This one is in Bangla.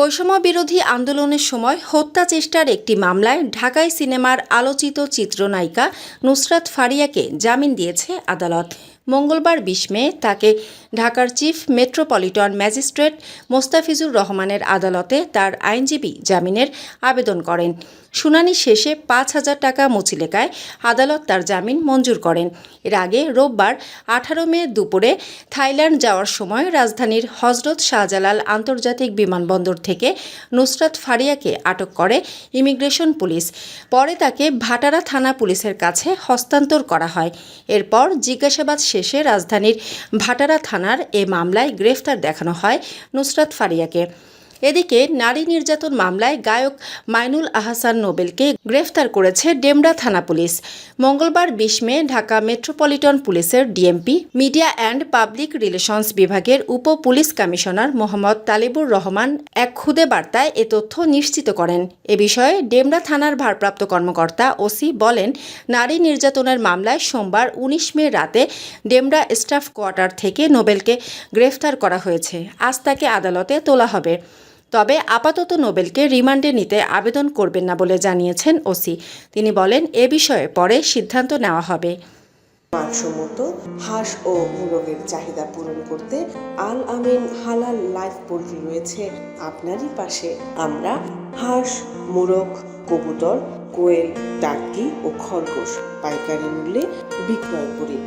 বৈষম্য বিরোধী আন্দোলনের সময় হত্যা চেষ্টার একটি মামলায় ঢাকায় সিনেমার আলোচিত চিত্রনায়িকা নুসরাত ফারিয়াকে জামিন দিয়েছে আদালত। মঙ্গলবার বিশ মে তাকে ঢাকার চিফ মেট্রোপলিটন ম্যাজিস্ট্রেট মোস্তাফিজুর রহমানের আদালতে তার আইনজীবী জামিনের আবেদন করেন। শুনানি শেষে পাঁচ হাজার টাকা মুচিলেকায় আদালত তার জামিন মঞ্জুর করেন। এর আগে রোববার আঠারো মে দুপুরে থাইল্যান্ড যাওয়ার সময় রাজধানীর হজরত শাহজালাল আন্তর্জাতিক বিমানবন্দর থেকে নুসরাত ফারিয়াকে আটক করে ইমিগ্রেশন পুলিশ। পরে তাকে ভাটারা থানা পুলিশের কাছে হস্তান্তর করা হয়। এরপর জিজ্ঞাসাবাদ শেষে রাজধানীর ভাটারা থানার এ মামলায় গ্রেফতার দেখানো হয় নুসরাত ফারিয়াকে। এদিকে নারী নির্যাতন মামলায় গায়ক মাইনুল আহসান নোবেলকে গ্রেফতার করেছে ডেমরা থানা পুলিশ। মঙ্গলবার বিশ মে ঢাকা মেট্রোপলিটন পুলিশের DMP, media and public relations বিভাগের উপ পুলিশ কমিশনার মোহাম্মদ তালিবুর রহমান এক খুদে বার্তায় এ তথ্য নিশ্চিত করেন। এ বিষয়ে ডেমরা থানার ভারপ্রাপ্ত কর্মকর্তা ওসি বলেন, নারী নির্যাতনের মামলায় সোমবার উনিশ মে রাতে ডেমরা স্টাফ কোয়ার্টার থেকে নোবেলকে গ্রেফতার করা হয়েছে। আজ তাকে আদালতে তোলা হবে। তবে আপাতত নোবেলকে রিমান্ডে নিতে আবেদন করবেন না বলে জানিয়েছেন ওসি। তিনি বলেন, এ বিষয়ে পরে সিদ্ধান্ত নেওয়া হবে। মানসম্মত, হাঁস ও মোরগের চাহিদা পূরণ করতে আল আমিন হালাল লাইফ পোল্ট্রি রয়েছে। আপনারই পাশে আমরা হাঁস, মোরগ, কবুতর, কোয়েল, টার্কি ও খরগোশ পাইকারি মূল্যে বিক্রয় করি।